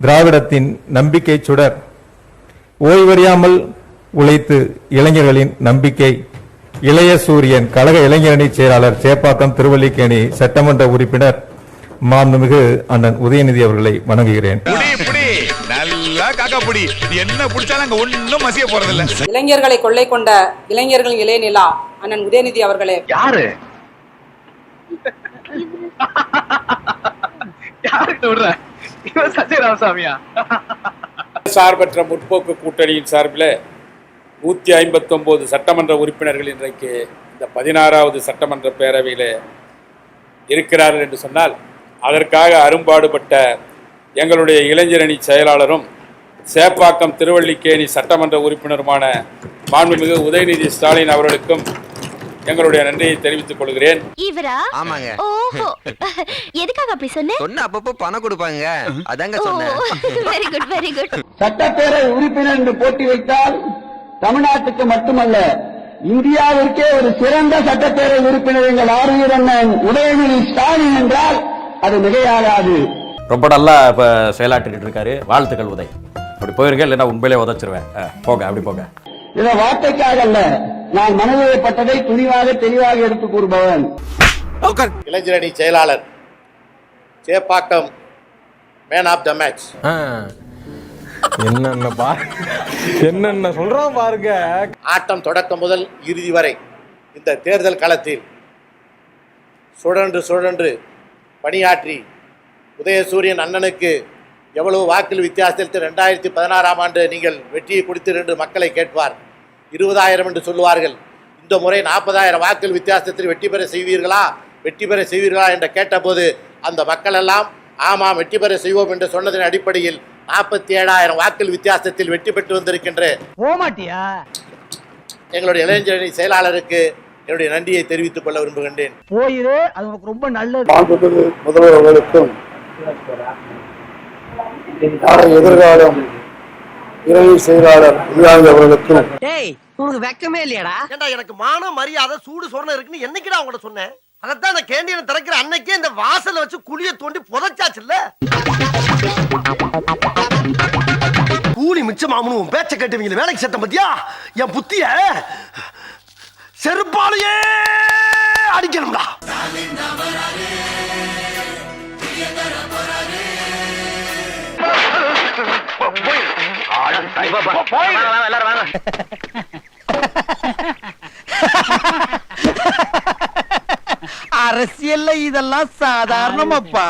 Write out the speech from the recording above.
திராவிடத்தின் நம்பிக்கை சுடர் ஓய்வறியாமல் உழைத்து இளைஞர்களின் நம்பிக்கை இளைய சூரியன் கழக இளைஞரணி செயலாளர் சேப்பாக்கம் திருவல்லிக்கேணி சட்டமன்ற உறுப்பினர் மாண்புமிகு அண்ணன் உதயநிதி அவர்களை வணங்குகிறேன். புடி புடி. நல்லா காக்கா புடி. என்ன பிடிச்சாலும் அங்க ஒண்ணும் மசிய போறதில்ல. இளைஞர்களை கொள்ளை கொண்ட இளைஞர்களின் இளையநிலா அண்ணன் உதயநிதி அவர்களே. யாரு? யாருக்கு விடுற இவன் சஞ்சய் ராமசாமியா சார்பற்ற முற்போக்கு கூட்டணியின் சார்பில் நூற்றி ஐம்பத்தொம்போது சட்டமன்ற உறுப்பினர்கள் இன்றைக்கு இந்த பதினாறாவது சட்டமன்ற பேரவையில் இருக்கிறார்கள் என்று சொன்னால் அதற்காக அரும்பாடுபட்ட எங்களுடைய இளைஞரணி செயலாளரும் சேப்பாக்கம் திருவள்ளிக்கேணி சட்டமன்ற உறுப்பினருமான மாண்புமிகு உதயநிதி ஸ்டாலின் அவர்களுக்கும் எங்களுடைய நன்றியை தெரிவித்துக் கொள்கிறேன். இவரா? ஆமாங்க. ஓஹோ. எதுக்காக அப்படி சொன்ன? சொன்ன அப்பப்போ பணம் கொடுப்பாங்க. அதாங்க சொன்னேன். வெரி குட் வெரி குட் சட்டப்பேரவை உறுப்பினர் என்று போட்டி வைத்தால் தமிழ்நாட்டுக்கு மட்டுமல்ல இந்தியாவிற்கே ஒரு சிறந்த சட்டப்பேரவை உறுப்பினர் எங்கள் ஆறுயிர் அண்ணன் உதயநிதி ஸ்டாலின் என்றால் அது மிகையாகாது. ரொம்ப நல்லா இப்போ செயலாற்றிட்டு இருக்காரு. வாழ்த்துக்கள் உதய். அப்படி போயிருங்க இல்லைன்னா உண்மையிலே உதச்சிருவேன். போங்க அப்படி போங்க. இதை வார்த்தைக்காக அல்ல நான் மனதில் பட்டதை துணிவாக தெளிவாக எடுத்து கூறுபவன். இளைஞரணி செயலாளர் Chepauk man of the match என்னென்ன பா என்னென்ன சொல்றான் பாருங்க. ஆட்டம் தொடக்கம் முதல் இறுதி வரை இந்த தேர்தல் களத்தில் சுழன்று சுழன்று பணியாற்றி உதயசூரியன் அண்ணனுக்கு எவ்வளவு வாக்கில் வித்தியாசத்தில் ரெண்டாயிரத்தி பதினாறாம் ஆண்டு நீங்கள் வெற்றியை கொடுத்தீர் என்று மக்களை கேட்பார். இருபதாயிரம் என்று சொல்லுவார்கள். இந்த முறை நாற்பதாயிரம் வாக்கில் வித்தியாசத்தில் வெற்றி பெற செய்வீர்களா? வெற்றி பெற செய்வீர்களா என்று கேட்டபோது அந்த மக்கள் எல்லாம் ஆமாம் வெற்றி பெற செய்வோம் என்று சொன்னதன் அடிப்படையில் நாற்பத்தி ஏழாயிரம் வாக்கில் வித்தியாசத்தில் வெற்றி பெற்று வந்திருக்கின்ற எங்களுடைய இளைஞரணி செயலாளருக்கு என்னுடைய நன்றியை தெரிவித்துக் கொள்ள விரும்புகின்றேன். போயிரு அது ரொம்ப நல்லது. மாண்புமிகு முதல்வர் அவர்களுக்கும் நாளை எதிர்காலம் இளைஞ செயலாளர் விஜயாந்த் அவர்களுக்கும் டேய் உனக்கு வெக்கமே இல்லையாடா? ஏண்டா எனக்கு மான மரியாதை சூடு சொரணை இருக்குன்னு என்னைக்குடா உங்கள்ட்ட சொன்னேன்? அதைத்தான் இந்த கேண்டீனை திறக்கிற அன்னைக்கே இந்த வாசல்ல வச்சு குழிய தோண்டி புதைச்சாச்சுல்ல? கூலி மிச்சமாமனு உன் பேச்ச கேட்டுவீங்க வேலைக்கு சேர்த்த பத்தியா? என் புத்திய செருப்பாலேயே அடிக்கணும்டா. எல்லாரும் வாங்க. அரசியல்ல இதெல்லாம் சாதாரணமாப்பா.